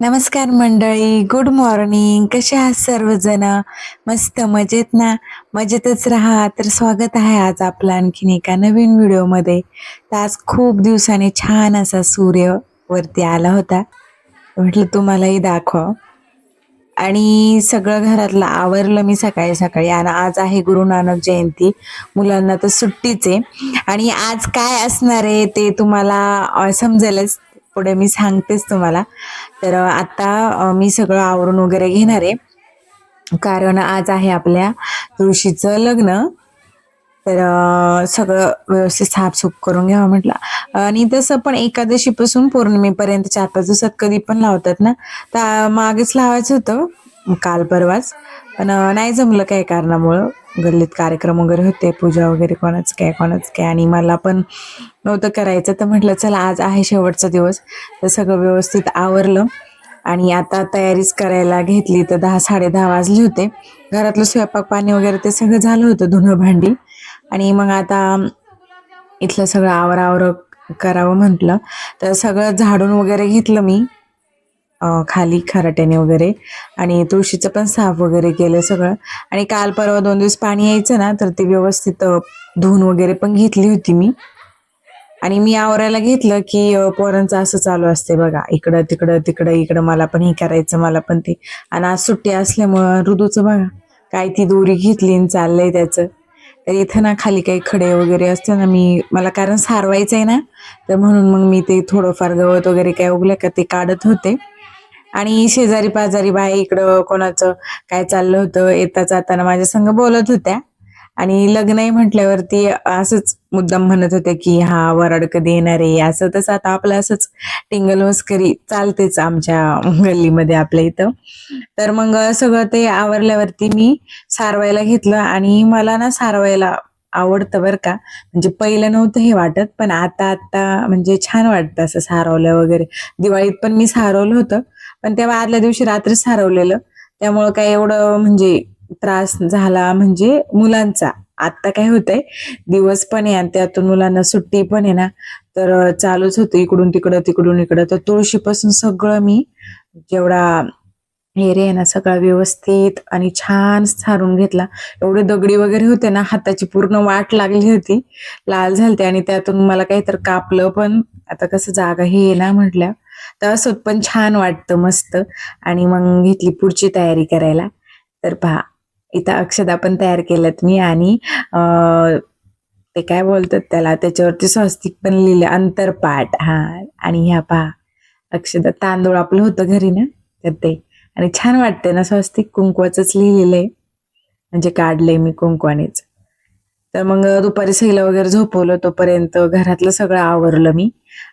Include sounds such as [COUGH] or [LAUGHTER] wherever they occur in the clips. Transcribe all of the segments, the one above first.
नमस्कार मंडळी good morning कसे आहात सर्वजण? मस्त मजेत ना? मजेतच राहा. तर स्वागत आहे आज आपलं आणखीन एका नवीन व्हिडिओमध्ये तर आज खूप दिवसाने छान असा सूर्य वरती आला होता. म्हटलं तुम्हालाही दाखवा. आणि सगळं घरातलं आवरलं मी सकाळी सकाळी. आणि आज आहे गुरु नानक जयंती. मुलांना तर सुट्टीच आहे. आणि आज काय असणार आहे ते तुम्हाला समजेलच. पुढे मी सांगतेच तुम्हाला. तर आता मी सगळं आवरून वगैरे घेणार आहे. कारण आज आहे आपल्या तुळशीचं लग्न. तर सगळं व्यवस्थित साफसूफ करून घ्यावं म्हटलं. आणि तसं पण एकादशीपासून पौर्णिमेपर्यंत चार पाच दिवसात कधी पण लावतात ना. तर मागेच लावायचं होतं. काल परवाच. पण नाही जमलं काही कारणामुळं. गल्लीत कार्यक्रम वगैरे होते पूजा वगैरे कोणाच काय कोणाच काय. आणि मला पण नव्हतं करायचं. तर म्हटलं चला आज आहे शेवटचा दिवस. तर सगळं व्यवस्थित आवरलं. आणि आता तयारीच करायला घेतली. तर दहा साडे दहा वाजले होते. घरातलं स्वयंपाक पाणी वगैरे ते सगळं झालं होतं धुणं भांडी. आणि मग आता इथलं सगळं आवरावर करावं म्हटलं. तर सगळं झाडून वगैरे घेतलं मी खाली खराट्याने वगैरे. आणि तुळशीचं पण साफ वगैरे केलं सगळं. आणि काल परवा दोन दिवस पाणी यायचं ना तर ते व्यवस्थित धुवून वगैरे पण घेतली होती मी. आणि मी आवरायला घेतलं की पोरांचं असं चालू असते बघा इकडं तिकडं तिकडं इकडं मला पण हे करायचं मला पण ते. आणि आज सुट्टी असल्यामुळं ऋतूचं बघा काय ती दोरी घेतली आणि चाललंय त्याचं. तर इथं ना खाली काही खडे वगैरे असते ना मी मला कारण सारवायचं आहे ना तर म्हणून मग मी ते थोडंफार गवत वगैरे काय उगलं का ते काढत होते. आणि शेजारी पाजारी बाई इकडं कोणाचं काय चाललं होतं येता जाताना माझ्या संग बोलत होत्या. आणि लग्नही म्हटल्यावरती असंच मुद्दाम म्हणत होते की हा वराड कधी येणार आहे? असं तसं आता आपलं असंच टिंगल मस्करी चालतेच आमच्या गल्लीमध्ये आपल्या इथं. तर मग सगळं ते आवरल्यावरती मी सारवायला घेतलं आणि मला ना सारवायला आवडतं बरं का. म्हणजे पहिलं नव्हतं हे वाटत पण आता आता म्हणजे छान वाटतं असं सारवलं वगैरे. दिवाळीत पण मी सारवलं होतं पण तेव्हा आदल्या दिवशी रात्री सारवलेलं. त्यामुळं काय एवढं म्हणजे त्रास झाला म्हणजे मुलांचा. आत्ता काय होतंय दिवस पण आहे आणि त्यातून मुलांना सुट्टी पण आहे ना तर चालूच होतं इकडून तिकडं तिकडून इकडं. तर तुळशीपासून सगळं मी जेवढा एरिया आहे ना सगळा व्यवस्थित आणि छान सारून घेतला. एवढे दगडी वगैरे होते ना हाताची पूर्ण वाट लागली होती लाल झालते आणि त्यातून मला काही तर कापलं पण आता कसं जागा हे ना म्हटल्या तर असं पण छान वाटतं मस्त. आणि मग घेतली पुढची तयारी करायला. तर पहा इथं अक्षदा पण तयार केल्यात मी आणि ते काय बोलतात त्याला त्याच्यावरती स्वस्तिक पण लिहिलं अंतरपाठ. हा आणि ह्या पहा अक्षदा तांदूळ आपलं होतं घरी ना तर ते. आणि छान वाटते ना स्वस्तिक कुंकवाचंच लिहिलेलं आहे म्हणजे काढलंय मी कुंकवानेच. तर मग दुपारी सैला वगैरे झोपवलं तोपर्यंत घरातलं सगळं आवरलं मी.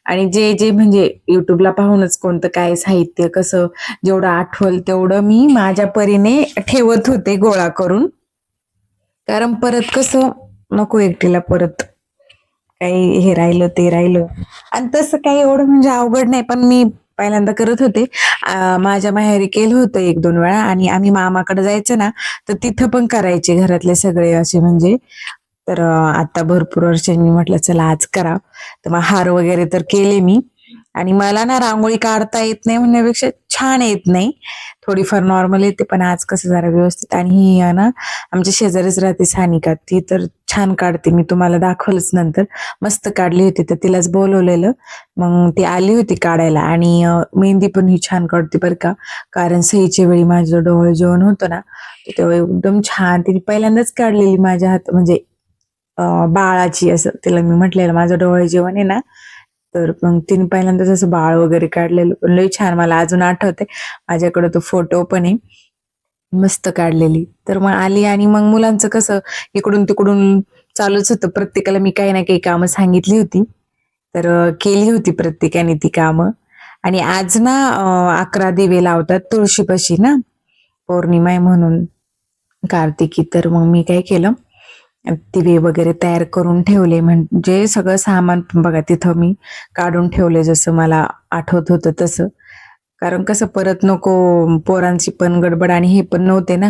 आणि जे जे म्हणजे युट्यूबला पाहूनच कोणतं काय साहित्य कसं जेवढं आठवल तेवढं मी माझ्या परीने ठेवत होते गोळा करून. कारण परत कसं नको एकटीला परत काही हे राहिलं ते राहिलं. आणि तसं काही एवढं म्हणजे अवघड नाही पण मी पहिल्यांदा करत होते. माझ्या माहेरी केलं होतं एक दोन वेळा. आणि आम्ही मामाकडे जायचं ना तर तिथं पण करायचे घरातले सगळे असे म्हणजे तर आता भरपूर वर्षांनी म्हटलं चला आज करा. तर मग हार वगैरे तर केले मी. आणि मला ना रांगोळी काढता येत नाही म्हणण्यापेक्षा छान येत नाही. थोडीफार नॉर्मल येते पण आज कसं जरा व्यवस्थित. आणि ही ना आमच्या शेजारीच राहते सानिका. ती तर छान काढते. मी तुम्हाला दाखवलंच नंतर. मस्त काढली होती तर तिलाच बोलवलेलं. मग ती आली होती काढायला. आणि मेहंदी पण ही छान काढते बरं का. कारण सहीच्या वेळी माझं डोळे जेवण होतं ना तेव्हा एकदम छान तिने पहिल्यांदाच काढलेली माझ्या हात म्हणजे बाळाची असं तिला मी म्हटलेलं माझं डोळे जेवण आहे ना. तर मग तिने पहिल्यांदाच असं बाळ वगैरे काढलेलं. पण लई छान मला अजून आठवते माझ्याकडे तो फोटो पण आहे. मस्त काढलेली. तर मग आली आणि मग मुलांचं कसं इकडून तिकडून चालूच होतं. प्रत्येकाला मी काही ना काही कामं सांगितली होती. तर केली होती प्रत्येकाने ती कामं. आणि आज ना अकरा दिवे लावतात तुळशीपाशी ना पौर्णिमा आहे म्हणून कार्तिकी. तर मग मी काय केलं दिवे वगैरे तयार करून ठेवले. म्हणजे सगळं सामान बघा तिथं मी काढून ठेवले जसं मला आठवत होतं तसं. कारण कसं परत नको पोरांची पण गडबड आणि हे पण नव्हते ना.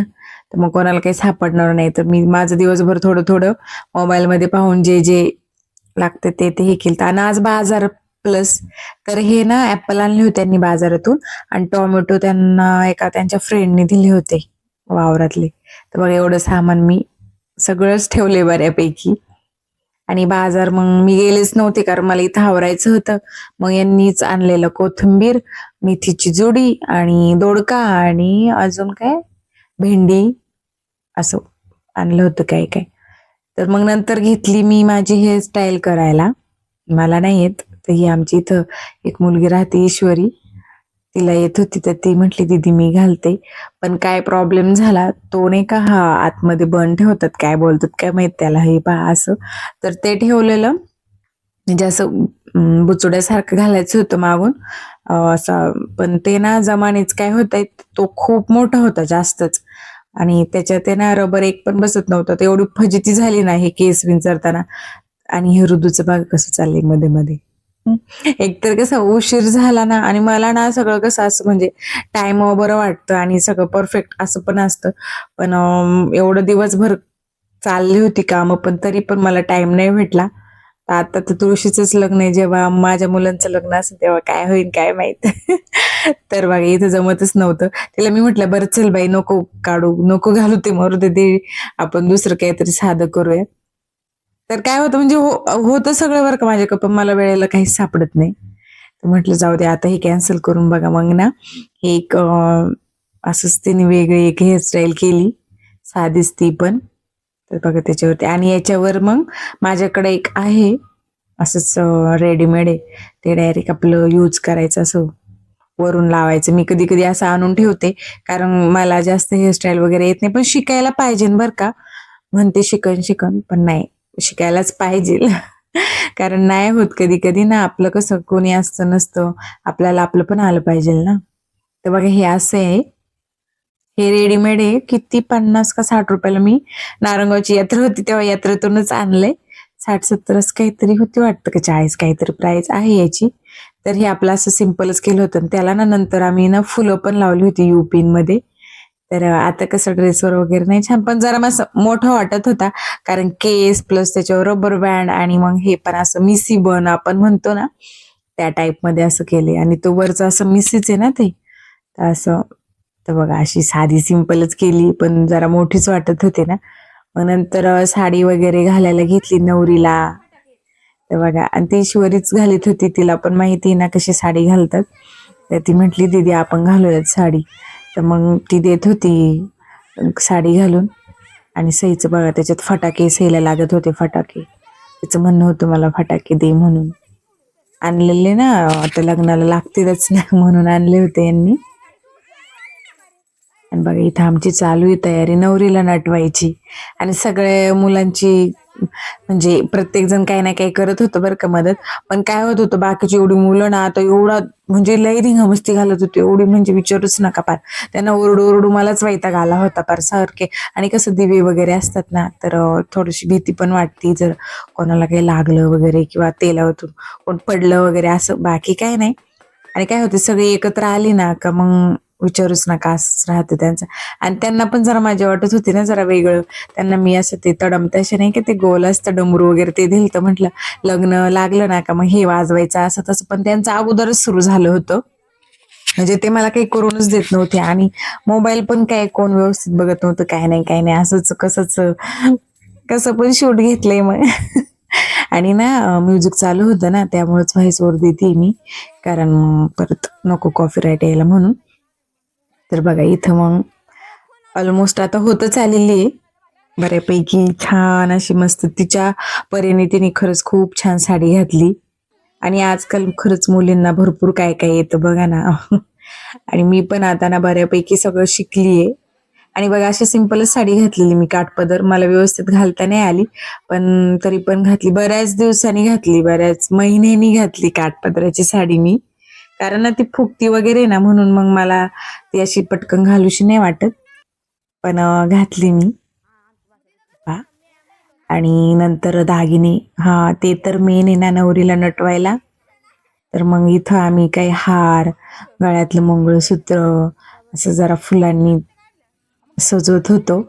तर मग कोणाला काही सापडणार नाही. तर मी माझं दिवसभर थोडं थोडं मोबाईलमध्ये पाहून जे जे लागते ते ते हे केलं आणि आज बाजार प्लस. तर हे ना ऍपल आणले होते त्यांनी बाजारातून. आणि टोमॅटो त्यांना एका त्यांच्या फ्रेंडने दिले होते वावरातले. तर बघा एवढं सामान मी सगळंच ठेवले बऱ्यापैकी. आणि बाजार मग मी गेलेच नव्हते कारण मला इथं आवरायचं होतं. मग यांनीच आणलेलं कोथिंबीर मेथीची जुडी आणि दोडका आणि अजून काय? भेंडी असं आणलं होतं काय काय. तर मग नंतर घेतली मी माझी हेअरस्टाईल करायला. मला नाही येत. तर ही आमची इथं एक मुलगी राहते ईश्वरी. तिला येत होती तर ती म्हटली दीदी मी घालते. पण काय प्रॉब्लेम झाला तो नाही का हा आतमध्ये बन ठेवतात काय बोलतात काय माहीत त्याला हे पहा असं. तर ते ठेवलेलं. म्हणजे असं बुचुड्यासारखं घालायचं होतं मागून. असं पण ते ना जमानेच काय होत तो खूप मोठा होता जास्तच. आणि त्याच्यात ते ना रबर एक पण बसत नव्हतं. ते एवढी फजिती झाली ना हे केस विंचरताना. आणि हे ऋतूचं बाग कसं चाललंयमध्ये मध्ये. एकतर कसं उशीर झाला ना आणि मला ना सगळं कसं असं म्हणजे टाइम बरं वाटतं आणि सगळं परफेक्ट असं पण असतं. पण एवढं दिवसभर चालली होती कामं पण तरी पण मला टाइम नाही भेटला. आता तर तुळशीचंच लग्न आहे. जेव्हा माझ्या मुलांचं लग्न असेल तेव्हा काय होईल काय माहीत. [LAUGHS] तर बघा इथं जमतच नव्हतं. तिला मी म्हटलं बरं चल बाई नको काढू नको घालू ते मरू दे आपण दुसरं काहीतरी साधं करूया. तर काय होतं म्हणजे हो होतं सगळं बरं का माझ्या पण मला वेळेला काहीच सापडत नाही. तर म्हटलं जाऊ दे आता हे कॅन्सल करून बघा मग ना. एक असंच तिने वेगळी एक हेअरस्टाईल केली. साधीच ती पण. तर बघा त्याच्यावरती. आणि याच्यावर मग माझ्याकडे एक आहे असंच रेडीमेड आहे. ते डायरेक्ट आपलं यूज करायचं असं वरून लावायचं. मी कधी कधी असं आणून ठेवते कारण मला जास्त हेअरस्टाईल वगैरे येत नाही. पण शिकायला पाहिजे बरं का. म्हणते शिकन शिकन पण नाही. शिकायलाच पाहिजे. कारण नाही होत कधी कधी ना आपलं कसं कोणी असतं नसतं. आपल्याला आपलं पण आलं पाहिजे ना. तर बघा हे असं आहे. हे रेडीमेड आहे. किती पन्नास का साठ रुपयाला मी नारंगावची यात्रा होती तेव्हा यात्रेतूनच आणले साठ सत्तरच काहीतरी होती वाटतं का? चाळीस काहीतरी प्राइस आहे याची. तर हे आपलं असं सिम्पलच केलं होतं. त्याला ना नंतर आम्ही ना फुलं पण लावली होती युपीन मध्ये. तर आता कसं ड्रेसवर वगैरे नाही छान पण जरा मस्त मोठा वाटत होता. कारण केस प्लस त्याच्यावर रबर बँड आणि मग हे पण असं मिसी बन आपण म्हणतो ना त्या टाईपमध्ये असं केले आणि तो वरचं असं मिसीच आहे ना ते. तर असं तर बघा अशी साधी सिंपलच केली पण जरा मोठीच वाटत होते ना. मग नंतर साडी वगैरे घालायला घेतली नवरीला. तर बघा आणि ती शिवरीच घालत होती तिला पण माहिती आहे ना कशी साडी घालतात. तर ती म्हटली दीदी आपण घालूयात साडी. तर मग ती देत होती साडी घालून. आणि सईचं बघा त्याच्यात फटाके सईला लागत होते फटाके. तिचं म्हणणं होतं मला फटाके दे म्हणून. आणलेले ना आता लग्नाला लागतीलच ना [LAUGHS] म्हणून आणले होते यांनी. आणि बघा इथं आमची चालू आहे तयारी नवरीला नटवायची. आणि सगळ्या मुलांची म्हणजे प्रत्येक जण काही ना काही करत होतं बरं का मदत. पण काय होत होतं बाकीची एवढी मुलं ना आता एवढा म्हणजे लई धिंगा मस्ती घालत होती एवढी म्हणजे विचारूच नका पार. त्यांना ओरडू ओरडू मलाच वैताग आला होता पार सारखे. आणि कसं दिवे वगैरे असतात ना तर थोडीशी भीती पण वाटते जर कोणाला काही लागलं वगैरे किंवा तेलावतून कोण पडलं वगैरे असं बाकी काय नाही. आणि काय होते सगळे एकत्र आली ना का मग विचारूच नका असंच राहते त्यांचं. आणि त्यांना पण जरा माझी वाटत होती ना जरा वेगळं. त्यांना मी असं ते तडमत असे नाही की ते गोल असतं डमरू वगैरे ते दिलं तर म्हटलं लग्न लागलं ना का मग हे वाजवायचं असं तसं. पण त्यांचं अगोदरच सुरू झालं होतं. म्हणजे ते मला काही करूनच देत नव्हते. आणि मोबाईल पण काय कोण व्यवस्थित बघत नव्हतं काय नाही काय नाही असंच कसंच कसं पण शूट घेतलंय मग. आणि ना म्युझिक चालू होतं ना त्यामुळेच व्हॉइस ओवर देते मी. कारण परत नको कॉपीराईट यायला म्हणून. तर बघा इथं मग ऑलमोस्ट आता होतच आलेली आहे. बऱ्यापैकी छान अशी मस्त तिच्या परीने तिने खरंच खूप छान साडी घातली. आणि आजकाल खरंच मुलींना भरपूर काय काय येतं बघा ना. [LAUGHS] आणि मी पण आता ना बऱ्यापैकी सगळं शिकलीये. आणि बघा अशी सिंपलच साडी घातलेली मी काठपदर मला व्यवस्थित घालता नाही आली पण तरी पण घातली. बऱ्याच दिवसांनी घातली बऱ्याच महिन्यांनी घातली काठपदराची साडी मी. कारण ना ती फुगती वगैरे ना म्हणून मग मला ती अशी पटकन घालूशी नाही वाटत. पण घातली मी. आणि नंतर दागिने. हा ते तर मेन आहे ना नवरीला नटवायला. तर मग इथं आम्ही काही हार गळ्यातलं मंगळसूत्र असं जरा फुलांनी सजवत होतो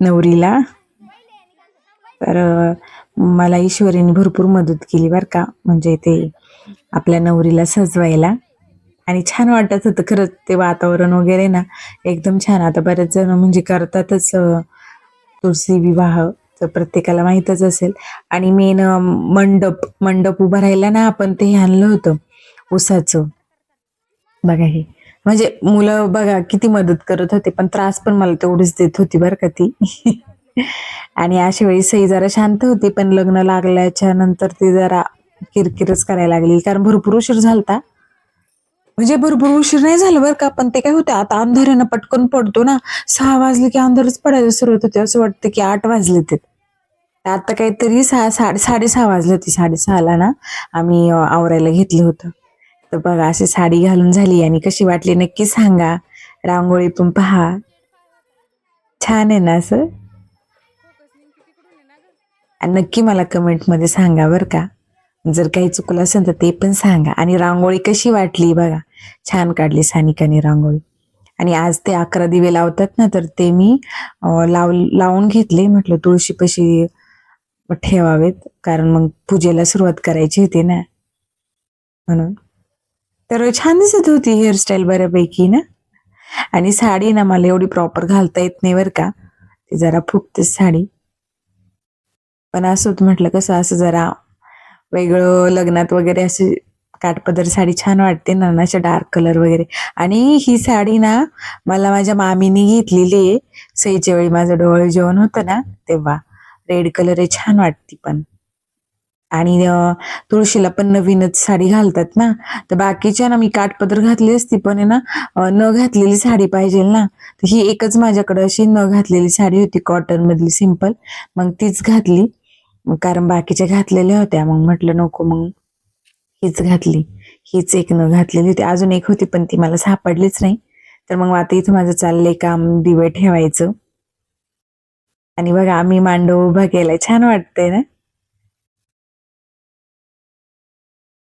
नवरीला. तर मला ईश्वरीने भरपूर मदत केली बरं का. म्हणजे ते आपल्या नवरीला सजवायला. आणि छान वाटत होतं खरंच ते वातावरण वगैरे ना. एकदम छान. आता बरेच जण म्हणजे करतातच तुळशी विवाह तर प्रत्येकाला माहीतच असेल. आणि मेन मंडप मंडप उभा राहिला ना आपण ते आणलं होतं उसाचं बघा हे. म्हणजे मुलं बघा किती मदत करत होते पण त्रास पण मला तेवढीच देत होती बरं का ती. [LAUGHS] आणि अशा वेळी सई जरा शांत होती पण लग्न लागल्याच्या नंतर ती जरा किरकिरच करायला लागली. कारण भरपूर उशीर झालता. म्हणजे भरपूर उशीर नाही झालं बरं का पण ते काय होतं आता अंधारानं पटकन पडतो ना. सहा वाजले की अंधारच पडायला सुरुवात होते असं वाटतं की आठ वाजले ते. आता काहीतरी सहा साडे साडेसहा वाजले होते साडेसहाला ना आम्ही आवरायला घेतलं होतं. तर बघा अशी साडी घालून झाली आणि कशी वाटली नक्की सांगा. रांगोळी पण पहा. छान आहे ना असं? नक्की मला कमेंटमध्ये सांगा बरं का. जर काही चुकलं असेल तर ते पण सांगा. आणि रांगोळी कशी वाटली बघा. छान काढली सानिकाने रांगोळी. आणि आज ते अकरा दिवे लावतात ना तर ते मी लाव लावून घेतले. म्हटलं तुळशीपाशी ठेवावेत. कारण मग पूजेला सुरुवात करायची होती ना. म्हणून. तर छान दिसत होती हेअरस्टाईल बऱ्यापैकी ना. आणि साडी ना मला एवढी प्रॉपर घालता येत नाही बरं का. ती जरा फुगतेच साडी. पण असंच म्हटलं कसं असं जरा वेगळं लग्नात वगैरे अशी काठपदर साडी छान वाटते ना डार्क कलर वगैरे. आणि ही साडी ना मला माझ्या मामीनी घेतलेली आहे. सईच्या वेळी माझं डोळे जेवण होतं ना तेव्हा. रेड कलर आहे छान वाटते पण. आणि तुळशीला पण नवीनच साडी घालतात ना. तर बाकीच्या ना मी काठपदर घातली असती पण आहे ना न घातलेली साडी पाहिजे ना. तर ही एकच माझ्याकडे अशी न घातलेली साडी होती कॉटन मधली सिंपल मग तीच घातली. मग कारण बाकीच्या घातलेल्या होत्या. मग म्हटलं नको मग. हीच घातली. हीच एक न घातलेली होती. अजून एक होती पण ती मला सापडलीच नाही. तर मग आता इथं माझं चाललंय काम दिवे ठेवायचं. आणि बघा आम्ही मांडव उभा केलाय. छान वाटतंय ना?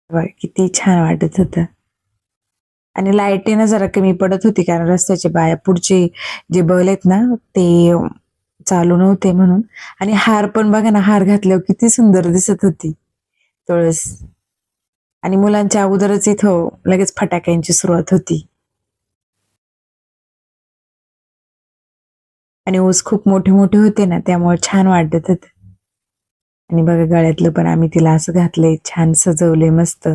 बघा किती छान वाटत होतं. आणि लाईटीनं जरा कमी पडत होती कारण रस्त्याचे बाया पुढचे जे बल आहेत ना ते चालू नव्हते म्हणून. आणि हार पण बघा ना हार घातल्यावर किती सुंदर दिसत होती. तुळस. आणि मुलांच्या अगोदरच इथं लगेच फटाक्यांची सुरुवात होती. आणि ऊस खूप मोठे मोठे होते ना त्यामुळे छान वाटत होत. आणि बघा गळ्यातलं पण आम्ही तिला असं घातलंय छान सजवले मस्त.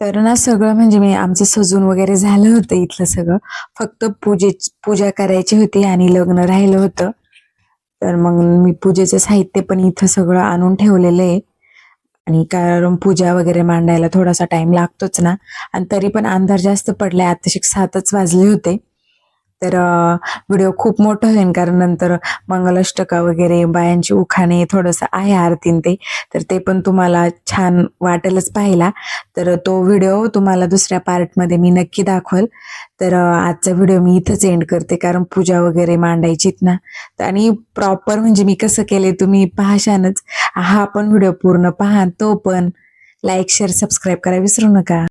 तर ना सगळं म्हणजे मी आमचं सजून वगैरे झालं होतं इथलं सगळं. फक्त पूजे पूजा करायची होती आणि लग्न राहिलं होतं. तर मग मी पूजेचं साहित्य पण इथं सगळं आणून ठेवलेलं आहे. आणि कारण पूजा वगैरे मांडायला थोडासा टाइम लागतोच ना. आणि तरी पण अंधार जास्त पडलाय. आता सातच वाजले होते. तर व्हिडिओ खूप मोठं होईल कारण नंतर मंगलाष्टका वगैरे बायांची उखाणे थोडंसं आहे आरतीन ते. तर ते पण तुम्हाला छान वाटेलच पाहिला तर तो व्हिडिओ तुम्हाला दुसऱ्या पार्टमध्ये मी नक्की दाखवल. तर आजचा व्हिडिओ मी इथंच एंड करते कारण पूजा वगैरे मांडायचीत ना. तर आणि प्रॉपर म्हणजे मी कसं केले तुम्ही पाहशानच हा पण व्हिडिओ पूर्ण पहा तो पण. लाईक शेअर सबस्क्राईब करा विसरू नका.